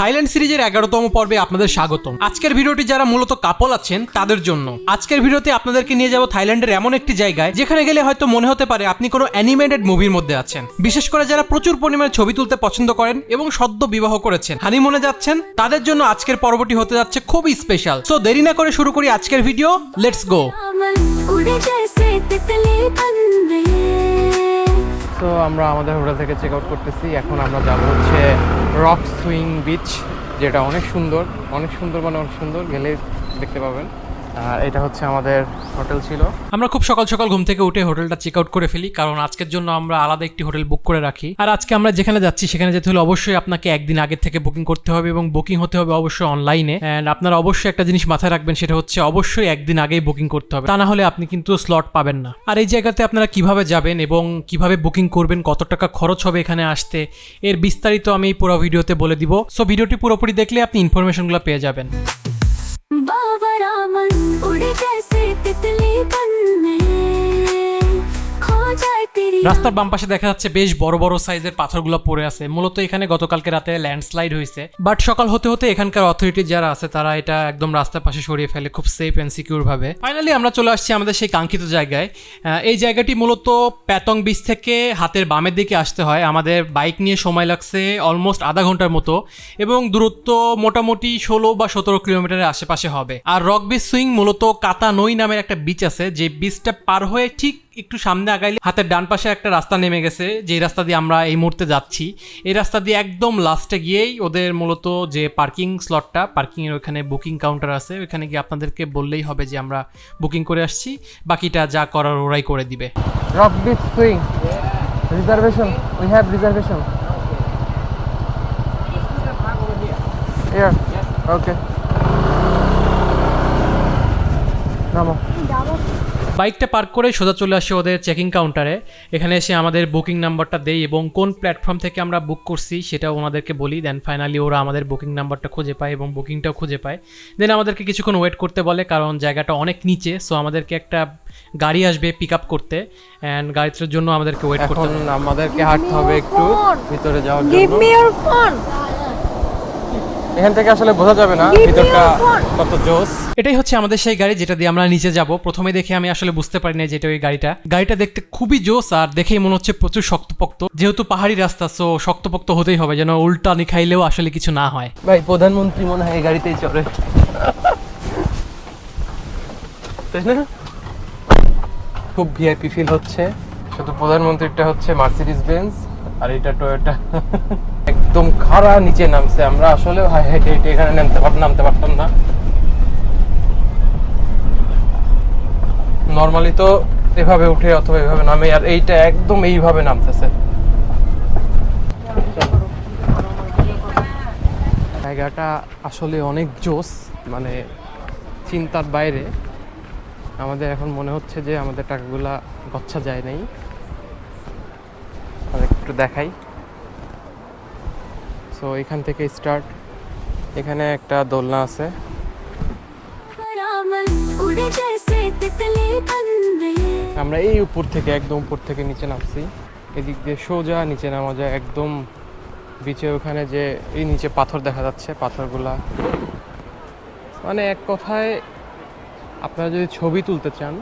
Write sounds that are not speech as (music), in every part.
Thailand সিরিজের এগারোতম পর্বে আপনাদের স্বাগতম। আজকের ভিডিওটি যারা মূলত কাপল আছেন, তাদের জন্য। আজকের ভিডিওতে আপনাদেরকে নিয়ে যাব থাইল্যান্ডের এমন একটি জায়গায়, যেখানে গেলে হয়তো মনে হতে পারে আপনি কোনো অ্যানিমেটেড মুভির মধ্যে আছেন। বিশেষ করে যারা প্রচুর পরিমাণে ছবি তুলতে পছন্দ করেন এবং সদ্য বিবাহ করেছেন। হানিমুনে যাচ্ছেন, তাদের জন্য আজকের পর্বটি হতে যাচ্ছে খুবই স্পেশাল সো দেরি না করে শুরু করি আজকের ভিডিও লেটস গো সো আমরা আমাদের হোটেল থেকে চেক আউট করতেছি। এখন আমরা যাব হচ্ছে রক সুইং বিচ যেটা অনেক সুন্দর অনেক সুন্দর মানে অনেক সুন্দর। গেলে দেখতে পাবেন। আর এটা হচ্ছে আমাদের হোটেল ছিল। আমরা খুব সকাল সকাল ঘুম থেকে উঠে হোটেলটা চেক আউট করে ফেলি কারণ আজকের জন্য আমরা আলাদা একটি হোটেল বুক করে রাখি। আর আজকে আমরা যেখানে যাচ্ছি সেখানে যেতে হলে অবশ্যই আপনাকে একদিন আগে থেকে বুকিং করতে হবে এবং বুকিং হতে হবে অবশ্যই অনলাইনে অ্যান্ড আপনারা অবশ্যই একটা জিনিস মাথায় রাখবেন সেটা হচ্ছে অবশ্যই একদিন আগেই বুকিং করতে হবে। তা না হলে আপনি কিন্তু স্লট পাবেন না। আর এই জায়গাতে আপনারা কীভাবে যাবেন এবং কীভাবে বুকিং করবেন কত টাকা খরচ হবে এখানে আসতে এর বিস্তারিত আমি পুরো ভিডিওতে বলে দিব। সো ভিডিওটি পুরোপুরি দেখলে আপনি ইনফরমেশনগুলো পেয়ে যাবেন। বাবা রাস্তার বাম পাশে দেখা যাচ্ছে বেশ বড় বড় সাইজের পাথরগুলো পড়ে আছে। মূলত এখানে গতকালকে রাতে ল্যান্ডস্লাইড হয়েছে। বাট সকাল হতে হতে এখানকার অথরিটি যারা আছে, তারা এটা একদম রাস্তার পাশে সরিয়ে ফেলে খুব সেফ অ্যান্ড সিকিউর ভাবে। ফাইনালি আমরা চলে আসছি আমাদের সেই কাঙ্ক্ষিত জায়গায়। এই জায়গাটি মূলত প্যাতং বিচ থেকে হাতের বামের দিকে আসতে হয়। আমাদের বাইক নিয়ে সময় লাগছে অলমোস্ট আধা ঘণ্টার মতো এবং দূরত্ব মোটামুটি ষোলো বা সতেরো কিলোমিটারের আশেপাশে হবে। আর রক বিচ সুইং মূলত কাতা নই নামের একটা বিচ আছে। যে বিচটা পার হয়ে ঠিক একটু সামনে আগাইলে হাতের ডান পাশে একটা রাস্তা নেমে গেছে যে রাস্তা দিয়ে আমরা এই মুহূর্তে যাচ্ছি এই রাস্তা দিয়ে একদম লাস্টে গিয়েই ওদের মূলত যে পার্কিং স্লটটা, পার্কিংয়ের ওখানে বুকিং কাউন্টার আছে, ওখানে গিয়ে আপনাদেরকে বললেই হবে যে আমরা বুকিং করে আসছি বাকিটা যা করার ওরাই করে দিবে. Reservation. We have reservation. Here. Okay. নামো বাইকটা পার্ক করে সোজা চলে আসে ওদের চেকিং কাউন্টারে এখানে এসে আমাদের বুকিং নাম্বারটা দেই এবং কোন প্ল্যাটফর্ম থেকে আমরা বুক করছি সেটাও ওনাদেরকে বলি। দেন ফাইনালি ওরা আমাদের বুকিং নাম্বারটা খুঁজে পায় এবং বুকিংটাও খুঁজে পায়। দেন আমাদেরকে কিছুক্ষণ ওয়েট করতে বলে কারণ জায়গাটা অনেক নিচে সো আমাদেরকে একটা গাড়ি আসবে পিক আপ করতে অ্যান্ড গাড়িটার জন্য আমাদেরকে ওয়েট করতে আমাদেরকে হাঁটতে হবে একটু ভিতরে যাওয়ার জন্য. এখান থেকে আসলে বোঝা যাবে না ভিতরটা কত জোস। এটাই হচ্ছে আমাদের সেই গাড়ি যেটা দিয়ে আমরা নিচে যাব। প্রথমে দেখে আমি আসলে বুঝতে পারি না যে এটা ওই গাড়িটা। গাড়িটা দেখতে খুবই জোস আর দেখেই মনে হচ্ছে প্রচুর শক্তপোক্ত। যেহেতু পাহাড়ি রাস্তা সো শক্তপোক্ত হতেই হবে যেন উল্টা নিখাইলেও আসলে কিছু না হয়। ভাই প্রধানমন্ত্রী মনে হয় এই গাড়িতেই চড়ে। তাই না? খুব ভিআইপি ফিল হচ্ছে। শুধু প্রধানমন্ত্রীটা হচ্ছে মার্সিডিজ বেঞ্জ আর এটা টয়োটা একদম খাড়া নিচে নামছে। আমরা আসলে হেঁটে হেঁটে এখানে নামতে পার নামতে পারতাম না। নর্মালি তো এভাবে উঠে অথবা এভাবে নামে, আর এইটা একদম এইভাবে নামতেছে। জায়গাটা আসলে অনেক জোস মানে চিন্তার বাইরে। আমাদের এখন মনে হচ্ছে যে আমাদের টাকাগুলা গচ্ছা যায় নাই। একটু দেখাই। সো এখান থেকে স্টার্ট এখানে একটা দোলনা আছে। আমরা এই উপর থেকে একদম উপর থেকে নিচে নামছি। এদিক দিয়ে সোজা নিচে নামা যায় একদম বিচে ওখানে যে এই নিচে পাথর দেখা যাচ্ছে পাথরগুলা। মানে এক কথায় আপনারা যদি ছবি তুলতে চান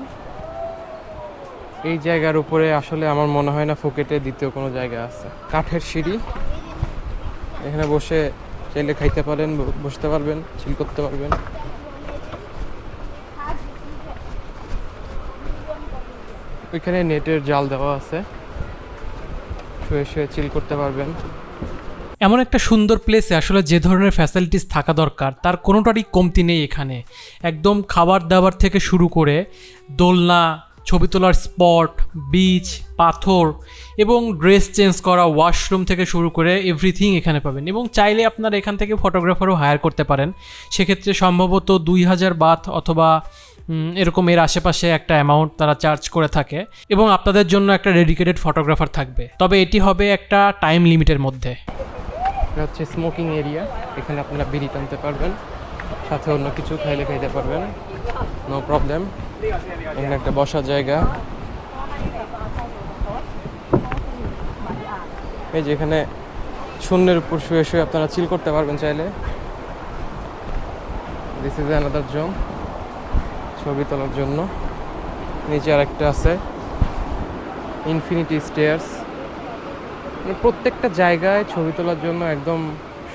এই জায়গার উপরে আসলে আমার মনে হয় না ফুকেটে দ্বিতীয় কোনো জায়গা আছে। কাঠের সিঁড়ি। এখানে বসে চাইলে খাইতে পারেন বসতে পারবেন চিল করতে পারবেন। ওইখানে নেটের জাল দেওয়া আছে। শুয়ে শুয়ে চিল করতে পারবেন। এমন একটা সুন্দর প্লেসে আসলে যে ধরনের ফ্যাসিলিটিস থাকা দরকার, তার কোনোটারই কমতি নেই এখানে। একদম খাবার দাবার থেকে শুরু করে দোলনা ছবি তোলার স্পট বিচ পাথর এবং ড্রেস চেঞ্জ করা ওয়াশরুম থেকে শুরু করে এভরিথিং এখানে পাবেন। এবং চাইলে আপনারা এখান থেকে ফটোগ্রাফারও হায়ার করতে পারেন। সেক্ষেত্রে সম্ভবত দুই হাজার বাথ অথবা এরকম এর আশেপাশে একটা অ্যামাউন্ট তারা চার্জ করে থাকে এবং আপনাদের জন্য একটা ডেডিকেটেড ফটোগ্রাফার থাকবে। তবে এটি হবে একটা টাইম লিমিটের মধ্যে। এটা হচ্ছে স্মোকিং এরিয়া এখানে আপনারা বিড়ি টানতে পারবেন, সাথে অন্য কিছু খাইলে খাইতে পারবেন। নো প্রবলেম এখানে একটা বসার জায়গা। এই যে এখানে শূন্যের উপর শুয়ে শুয়ে আপনারা চিল করতে পারবেন চাইলে। দিস ইজ অ্যানাদার জোন ছবি তোলার জন্য। নিচে আরেকটা আছে। ইনফিনিটি স্টেয়ার্স মানে প্রত্যেকটা জায়গায় ছবি তোলার জন্য একদম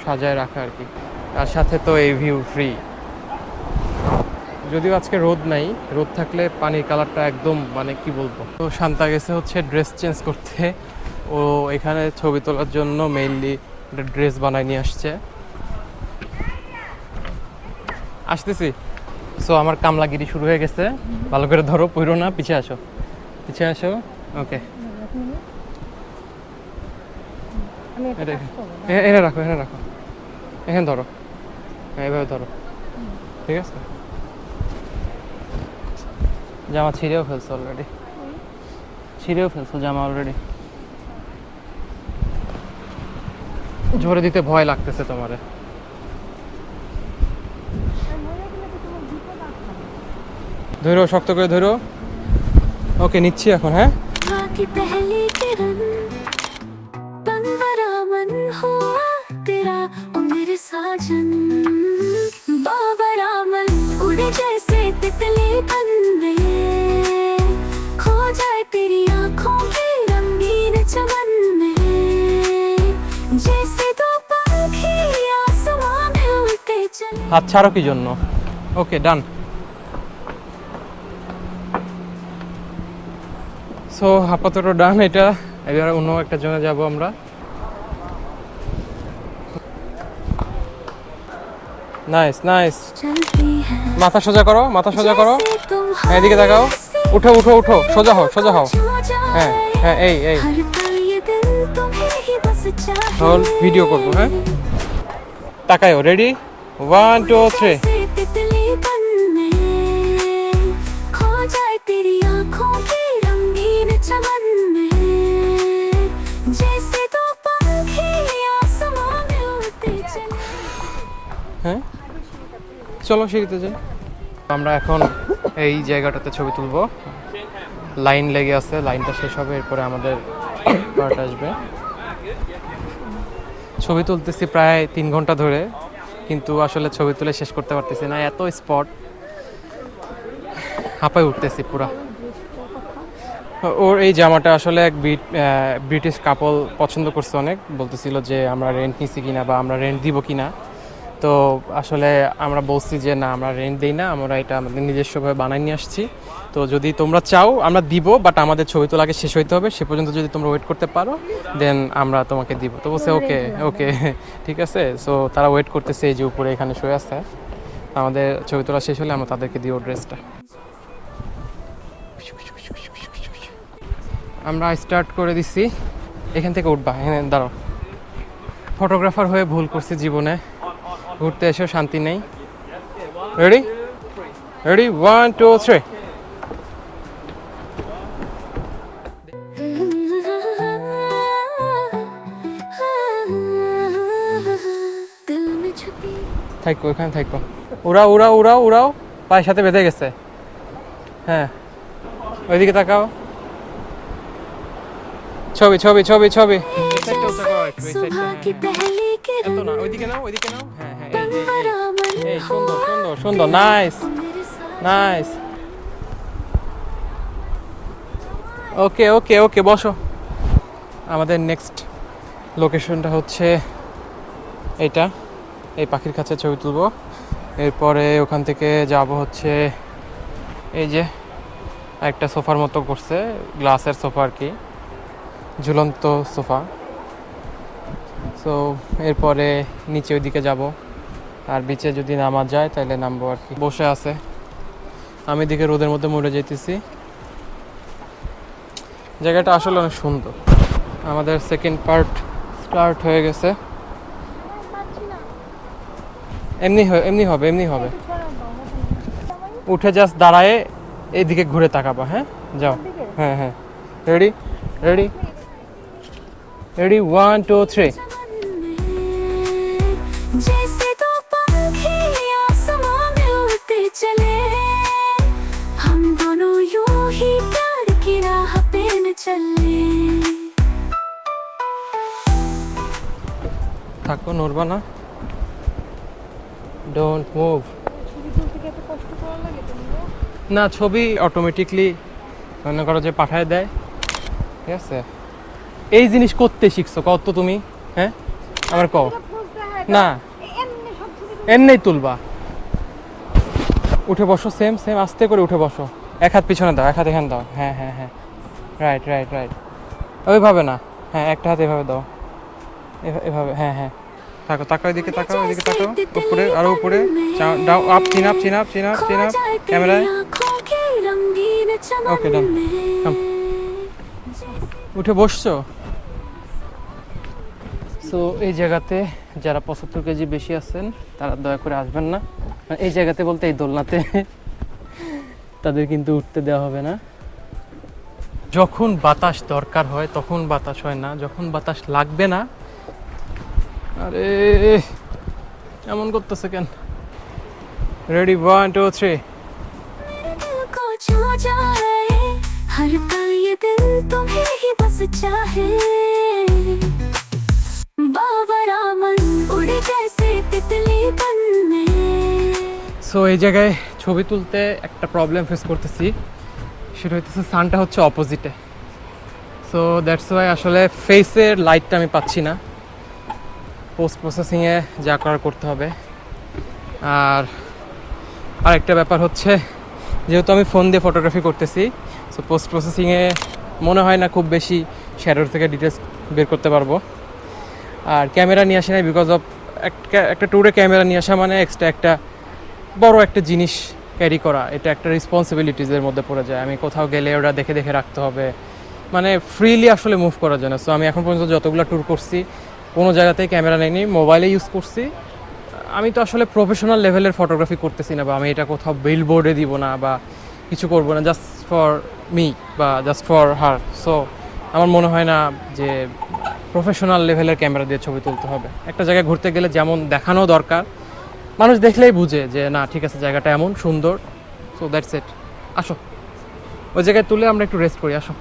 সাজায় রাখা আর কি। আর সাথে তো এই ভিউ ফ্রি যদিও আজকে রোদ নাই রোদ থাকলে পানির কালারটা একদম মানে কি বলব? তো শান্তা গেছে হচ্ছে ড্রেস চেঞ্জ করতে। ও এখানে ছবি তোলার জন্য মেইনলি একটা ড্রেস বানায় নিয়ে আসছে। আসতেছি। সো আমার কামলাগিরি শুরু হয়ে গেছে। ভালো করে ধরো পুরো না পিছে আসো। পিছে আসো। ওকে এনে রাখো এনে রাখো। এখানে ধরো। হ্যাঁ এভাবে ধরো। ঠিক আছে? জামা ছিঁড়েও ফেলছো অলরেডি ছিঁড়েও ফেলছো জামা অলরেডি ঝরে দিতে ভয় লাগতেছে তোমারে। ধরো শক্ত করে ধরো ওকে, নিচ্ছি এখন হ্যাঁ? হাত ছাড়ো কি জন্য? ওকে ডান। সো আপাতত ডান এটা। এবার অন্য একটা জন্য যাব আমরা। নাইস নাইস মাথা সোজা করো মাথা সোজা করো। হ্যাঁ, এদিকে দেখাও উঠো উঠো উঠো। সোজা হও সোজা হও। হ্যাঁ হ্যাঁ এই এই। হল ভিডিও করব হ্যাঁ। তাকায়ও রেডি ওয়ান টু থ্রি जैसे तितली बन में खो जाए तेरी आंखों की रंगीन चमन में जैसे दो पंखी आसमां में उड़ते चले হ্যাঁ চলো সিঁড়িতে যাই আমরা এখন এই জায়গাটাতে ছবি তুলবো লাইন লেগে আছে লাইনটা শেষ হবে এরপরে আমাদের পার্ট আসবে ছবি তুলতেছি প্রায় তিন ঘন্টা ধরে কিন্তু আসলে ছবি তুলে শেষ করতে পারতেছি না, এত স্পট হাঁপায় উঠতেছি পুরা। ওর এই জামাটা আসলে এক ব্রিটিশ কাপল পছন্দ করছে অনেক। বলতেছিল যে আমরা রেন্ট নিছি কিনা বা আমরা রেন্ট দিব কিনা। তো আসলে আমরা বলছি যে না, আমরা রেন্ট দিই না, আমরা এটা আমাদের নিজস্বভাবে বানাই নিয়ে আসছি। তো যদি তোমরা চাও, আমরা দিব বাট আমাদের ছবি তোলা আগে শেষ হইতে হবে। সে পর্যন্ত যদি তোমরা ওয়েট করতে পারো দেন আমরা তোমাকে দিব। তো বলছে ওকে ওকে ঠিক আছে? সো তারা ওয়েট করতেছে এই যে উপরে এখানে শুয়ে আছে। আমাদের ছবি তোলা শেষ হলে আমরা তাদেরকে দিব ড্রেসটা আমরা স্টার্ট করে দিছি। এখান থেকে উঠবা, এখানে দাঁড়াও। ফটোগ্রাফার হয়ে ভুল করছি জীবনে। ঘুরতে এসেও শান্তি নেই। Ready ready one two three থাকো ওখানে থাকো। উড়াও উড়াও উড়াও উড়াও। পায়ের সাথে বেঁধে গেছে। হ্যাঁ। ওইদিকে তাকাও। ছবি ছবি ছবি ছবি। ওকে ওকে ওকে, বসো। আমাদের নেক্সট লোকেশনটা হচ্ছে এটা এই পাখির কাছে ছবি তুলবো। এরপরে ওখান থেকে যাব হচ্ছে এই যে একটা সোফার মতো করছে, গ্লাসের সোফা আর কি, ঝুলন্ত সোফা। সো এরপরে নিচে ওইদিকে যাব। আর বিচে যদি নামা যায় তাহলে নামবো আর কি। বসে আছে। আমি এদিকে রোদের মধ্যে মরে যেতেছি জায়গাটা আসলে অনেক সুন্দর। আমাদের সেকেন্ড পার্ট স্টার্ট হয়ে গেছে। এমনি এমনি হবে এমনি হবে। উঠে জাস্ট দাঁড়ায় এইদিকে ঘুরে তাকাবা হ্যাঁ? যাও। হ্যাঁ হ্যাঁ। Ready ready ready one two three থাকো, নড়বা না। ডোন্ট মুভ না ছবি অটোমেটিকলি মনে করো যে পাঠায় দেয়। ঠিক আছে? এই জিনিস করতে শিখছো কত তুমি হ্যাঁ? আমার কও। না। এমনি তুলবা। উঠে বসো সেম সেম আস্তে করে উঠে বসো। এক হাত পিছনে দাও এক হাত এখানে দাও। হ্যাঁ হ্যাঁ হ্যাঁ। রাইট রাইট রাইট ওইভাবে না। হ্যাঁ একটা হাত এভাবে দাও। এভা- এভাবে হ্যাঁ হ্যাঁ। তাকাও তাকাও এদিকে তাকাও এদিকে তাকাও। উপরে আরও উপরে। Down up chin up chin up chin up chin up ক্যামেরায়। done. Come. উঠে বসছো? সো এই জায়গাতে যারা পঁচাত্তর কেজি বেশি আছেন তারা দয়া করে আসবেন না। মানে এই জায়গাতে বলতে এই দোলনাতে (laughs) তাদের কিন্তু উঠতে দেওয়া হবে না। যখন বাতাস দরকার হয় তখন বাতাস হয় না। যখন বাতাস লাগবে না আরে এমন করতেছে কেন রেডি ওয়ান টু থ্রি दिल को छू जाए हर पल ये दिल तुम्हें ही बस चाहे बाबरा मन उड़े जैसे तितली बन में সো এই জায়গায় ছবি তুলতে একটা প্রবলেম ফেস করতেছি সেটা হইতেছে সানটা হচ্ছে অপোজিটে সো দ্যাটস ওয়াই আসলে ফেসের লাইটটা আমি পাচ্ছি না পোস্ট প্রসেসিংয়ে যা করার করতে হবে। আর আরেকটা ব্যাপার হচ্ছে, যেহেতু আমি ফোন দিয়ে ফটোগ্রাফি করতেছি সো পোস্ট প্রসেসিংয়ে মনে হয় না খুব বেশি শ্যাডোর থেকে ডিটেলস বের করতে পারব। আর ক্যামেরা নিয়ে আসি নাই বিকজ অফ একটা ট্যুরে ক্যামেরা নিয়ে আসা মানে এক্সট্রা একটা বড় একটা জিনিস ক্যারি করা। এটা একটা রেসপন্সিবিলিটিসের মধ্যে পড়ে যায়। আমি কোথাও গেলে ওটা দেখে দেখে রাখতে হবে। মানে ফ্রিলি আসলে মুভ করা যায় না সো আমি এখন পর্যন্ত যতগুলো ট্যুর করছি কোনো জায়গাতেই ক্যামেরা নেইনি মোবাইলে ইউজ করছি। আমি তো আসলে প্রফেশনাল লেভেলের ফটোগ্রাফি করতেছি না বা আমি এটা কোথাও বিল বোর্ডে দিব না বা কিছু করব না জাস্ট ফর মি বা জাস্ট ফর হার সো আমার মনে হয় না যে প্রফেশনাল লেভেলের ক্যামেরা দিয়ে ছবি তুলতে হবে। একটা জায়গায় ঘুরতে গেলে যেমন দেখানো দরকার মানুষ দেখলেই বুঝে যে না ঠিক আছে জায়গাটা এমন সুন্দর। সো দ্যাটস ইট আসো। ওই জায়গায় তুলে আমরা একটু রেস্ট করি আসো।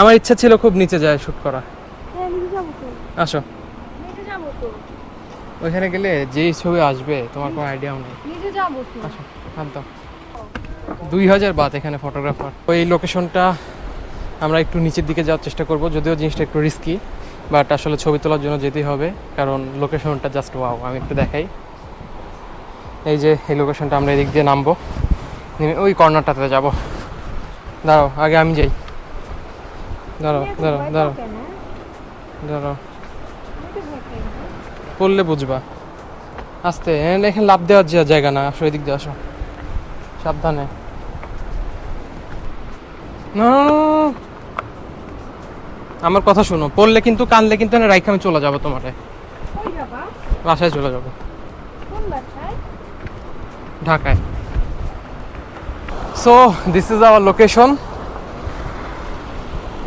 আমার ইচ্ছা ছিল খুব নিচে যায় শ্যুট করা। আসো। ওইখানে গেলে যেই ছবি আসবে তোমার কোনো আইডিয়াও নেই। নিজে যাব তো। আসো হাত দাও। দুই হাজার বাদ এখানে ফটোগ্রাফার ওই লোকেশনটা আমরা একটু নিচের দিকে যাওয়ার চেষ্টা করব যদিও জিনিসটা একটু রিস্কি বাট আসলে ছবি তোলার জন্য যেতেই হবে কারণ লোকেশনটা জাস্ট ওয়াও আমি একটু দেখাই। এই যে এই লোকেশনটা আমরা এদিক দিয়ে নামবো। নেমে ওই কর্নারটাতে যাব। দাঁড়াও আগে আমি যাই। দাঁড়াও দাঁড়াও দাঁড়াও। দাঁড়াও। পড়লে বুঝবা। আস্তে এখানে লাভ দেওয়ার যে জায়গা না আসো এদিক দিয়ে আসো। সাবধানে। না। আমার কথা শোনো পড়লে কিন্তু কানলে কিন্তু না রাইখে আমি চলে যাব তোমারে। বাসায় চলে যাব। ঢাকায়। So this is our location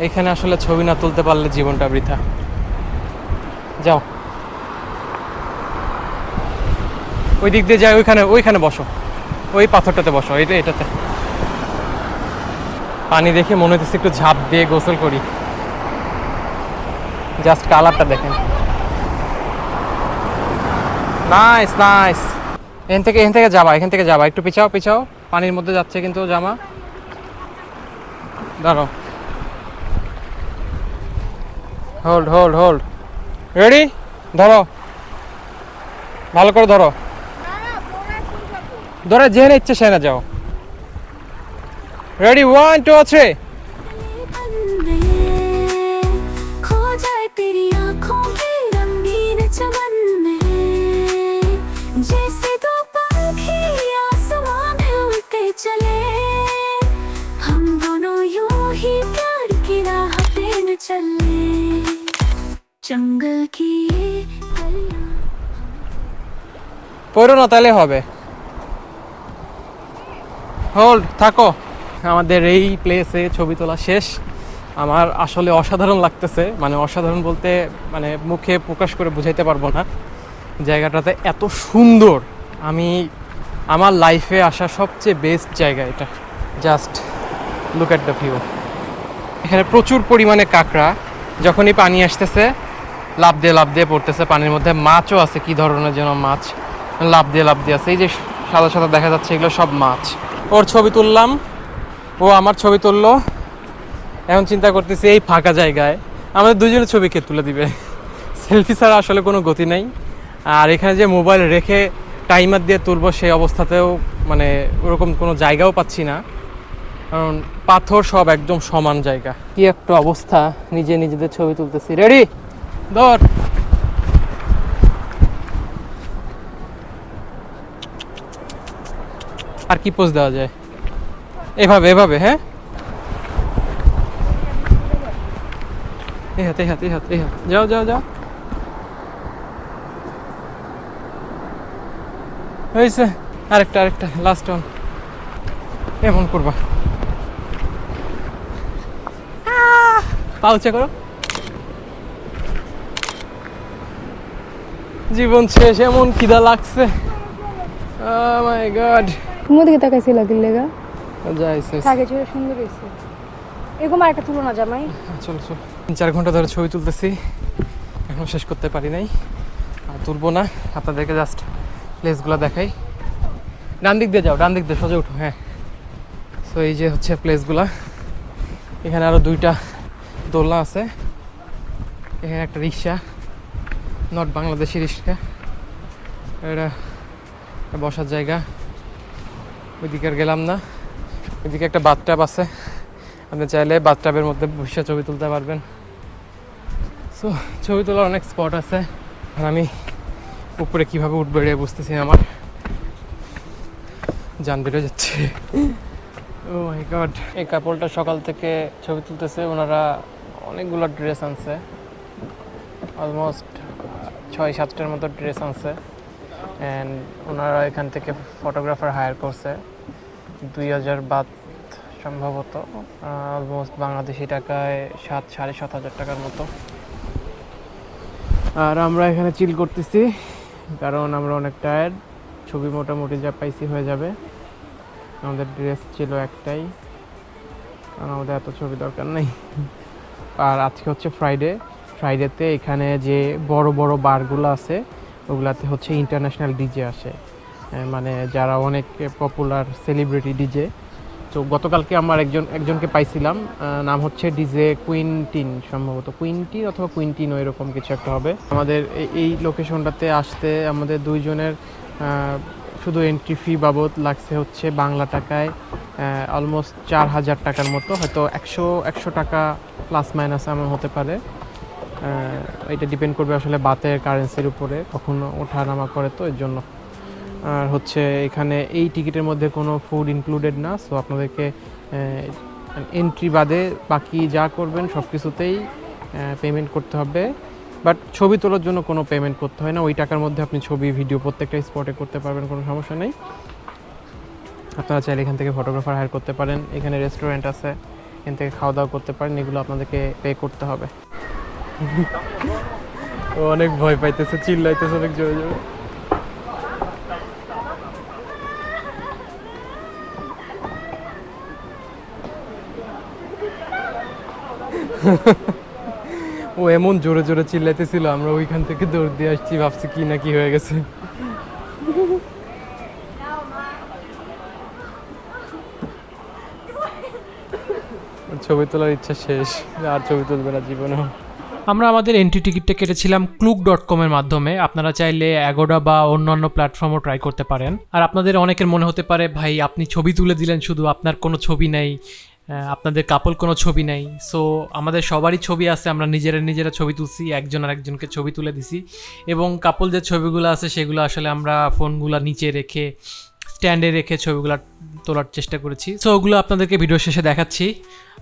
এখানে আসলে ছবি না তুলতে পারলে জীবনটা বৃথা। যাও। ওই দিক দিয়ে যাই ওইখানে ওইখানে বসো। ওই পাথরটাতে বসো এটা এটাতে। পানি দেখে মনে হচ্ছে একটু ঝাঁপ দিয়ে গোসল করি। জাস্ট কালারটা দেখেন। নাইস নাইস এখান থেকে এখান থেকে যাবা, এখান থেকে যাবা। একটু পিছাও পিছাও। পানির মধ্যে যাচ্ছে কিন্তু জামা। দাঁড়ো হোল্ড হোল্ড হোল্ড রেডি ধরো। ভালো করে ধরো। ধরা যেখানে ইচ্ছে সেখানে যাও। রেডি ওয়ান টু থ্রি জঙ্গল কি পড়ো না তাহলে হবে হোল্ড থাকো। আমাদের এই প্লেসে ছবি তোলা শেষ। আমার আসলে অসাধারণ লাগতেছে। মানে অসাধারণ বলতে মানে মুখে প্রকাশ করে বুঝাইতে পারব না। জায়গাটাতে এত সুন্দর। আমি, আমার লাইফে আসা সবচেয়ে বেস্ট জায়গা এটা। Just look at the view এখানে প্রচুর পরিমাণে কাঁকড়া। যখনই পানি আসতেছে লাভ দিয়ে লাভ দিয়ে পড়তেছে। পানির মধ্যে মাছও আছে, কি ধরনের যেন মাছ। লাভ দিয়ে লাভ দিয়ে আছে। এই যে সাদা সাদা দেখা যাচ্ছে, এগুলো সব মাছ। ওর ছবি তুললাম, ও আমার ছবি তুললো। এখন চিন্তা করতেছি এই ফাঁকা জায়গায় আমাদের দুজনের ছবি কে তুলে দিবে? সেলফি ছাড়া আসলে কোনো গতি নেই। আর এখানে যে মোবাইল রেখে টাইমার দিয়ে তুলবো সেই অবস্থাতেও মানে ওরকম কোনো জায়গাও পাচ্ছি না। কারণ পাথর সব একদম সমান জায়গা। কি একটা অবস্থা, নিজে নিজেদের ছবি তুলতেছি। রেডি ধর! আর কি পোজ দেওয়া যায়? এভাবে এভাবে হ্যাঁ? এই হাত এই হাত এই হাত এই হাত। যাও যাও যাও। হয়েছে। আরেকটা আরেকটা লাস্ট ওয়ান এমন করবা। পাউচে করো। জীবন শেষ, এমন খিদা লাগছে। মাই গড তোমার দিকে তাকাইছি লাগিল লেগা যাইছে থাকে ছিল সুন্দর হয়েছে এরকম আর একটা তুলনা জামাই। চলো চলো। তিন চার ঘণ্টা ধরে ছবি তুলতেছি। এখনও শেষ করতে পারি নাই। আর তুলবো না। আপনাদেরকে জাস্ট প্লেসগুলো দেখাই। ডান দিক দিয়ে যাও ডান দিক দিয়ে সোজা উঠো হ্যাঁ। সো এই যে হচ্ছে প্লেসগুলা এখানে আরও দুইটা দোলনা আছে। এখানে একটা রিক্সা নট বাংলাদেশি রিক্সা। এটা বসার জায়গা। ওইদিকে আর গেলাম না। ওইদিকে একটা বাথটাব আছে। আপনি চাইলে বাথটাবের মধ্যে বসে ছবি তুলতে পারবেন। সো ছবি তোলার অনেক স্পট আছে। আর আমি উপরে কীভাবে উঠবো এটা বুঝতেছি আমার। যান বেরো যাচ্ছে। ও মাই গড এই কাপড়টা সকাল থেকে ছবি তুলতেছে। ওনারা অনেকগুলো ড্রেস আনছে। অলমোস্ট ছয় সাতটার মতো ড্রেস আনছে। অ্যান্ড ওনারা এখান থেকে ফটোগ্রাফার হায়ার করছে। দুই হাজার বাদ সম্ভবত। অলমোস্ট বাংলাদেশি টাকায় সাত, সাড়ে সাত হাজার টাকার মতো। আর আমরা এখানে চিল করতেছি, কারণ আমরা অনেক টায়ার্ড ছবি মোটামুটি যা পাইছি হয়ে যাবে। আমাদের ড্রেস ছিল একটাই। কারণ আমাদের এত ছবি দরকার নেই। আর আজকে হচ্ছে ফ্রাইডে ফ্রাইডেতে এখানে যে বড় বড় বারগুলো আছে ওগুলাতে হচ্ছে ইন্টারন্যাশনাল ডিজে আসে। মানে যারা অনেক পপুলার সেলিব্রিটি ডিজে তো গতকালকে আমার একজন, একজনকে পাইছিলাম নাম হচ্ছে ডিজে কুইন্টিন সম্ভবত কুইন্টিন অথবা কুইন্টিন এরকম কিছু একটা হবে। আমাদের এই- লোকেশনটাতে আসতে আমাদের দুইজনের শুধু এন্ট্রি ফি বাবদ লাগছে হচ্ছে বাংলা টাকায় অলমোস্ট চার হাজার টাকার মতো। হয়তো একশো একশো টাকা প্লাস মাইনাস এমন হতে পারে। এটা ডিপেন্ড করবে আসলে বাতের কারেন্সির উপরে, কখনো ওঠা নামা করে তো এর জন্য আর হচ্ছে এখানে এই টিকিটের মধ্যে কোনো ফুড ইনক্লুডেড না সো আপনাদেরকে এন্ট্রি বাদে বাকি যা করবেন সব কিছুতেই পেমেন্ট করতে হবে। বাট ছবি তোলার জন্য কোনো পেমেন্ট করতে হয় না, ওই টাকার মধ্যে আপনি ছবি ভিডিও প্রত্যেকটা স্পটে করতে পারবেন, কোনো সমস্যা নেই। আপনারা চাইলে এখান থেকে ফটোগ্রাফার হায়ার করতে পারেন, এখানে রেস্টুরেন্ট আছে, এখান থেকে খাওয়া দাওয়া করতে পারেন, এগুলো আপনাদেরকে পে করতে হবে। ও অনেক ভয় পাইতেছে, চিল্লাইতেছে অনেক জোরে জোরে। ও এমন জোরে জোরে চিল্লাইতেছিল, আমরা ওইখান থেকে দৌড় দিয়ে আসছি, ভাবছি কি না কি হয়ে গেছে। ছবি তোলার ইচ্ছা শেষ, আর ছবি তুলবে না জীবনেও। আমরা আমাদের এন্ট্রি টিকিটটা কেটেছিলাম ক্লুক ডট কমের মাধ্যমে। আপনারা চাইলে অ্যাগোডা বা অন্যান্য প্ল্যাটফর্মও ট্রাই করতে পারেন। আর আপনাদের অনেকের মনে হতে পারে, ভাই, আপনি ছবি তুলে দিলেন, শুধু আপনার কোনো ছবি নেই আপনাদের কাপল কোনো ছবি নেই। সো আমাদের সবারই ছবি আছে, আমরা নিজেরা নিজেরা ছবি তুলছি, একজন আর একজনকে ছবি তুলে দিছি। এবং কাপল যে ছবিগুলো আছে, সেগুলো আসলে আমরা ফোনগুলো নিচে রেখে স্ট্যান্ডে রেখে ছবিগুলো তোলার চেষ্টা করেছি সো ওগুলো আপনাদেরকে ভিডিও শেষে দেখাচ্ছি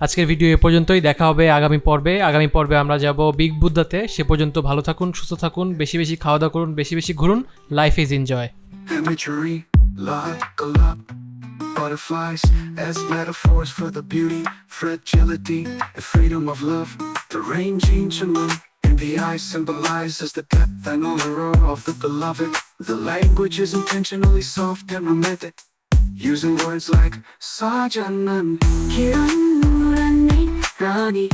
আজকের ভিডিও এ পর্যন্তই দেখা হবে আগামী পর্বে আগামী পর্বে আমরা যাব বিগ বুদ্ধাতে সে পর্যন্ত ভালো থাকুন সুস্থ থাকুন বেশি বেশি খাওয়া দাওয়া করুন বেশি বেশি ঘুরুন life is enjoy. Butterflies as metaphors for the beauty, fragility, and freedom of love. The ranging moon in the eye symbolizes the depth and allure of the beloved. The language is intentionally soft and romantic, Using words like 사자는 기운 우란이 나니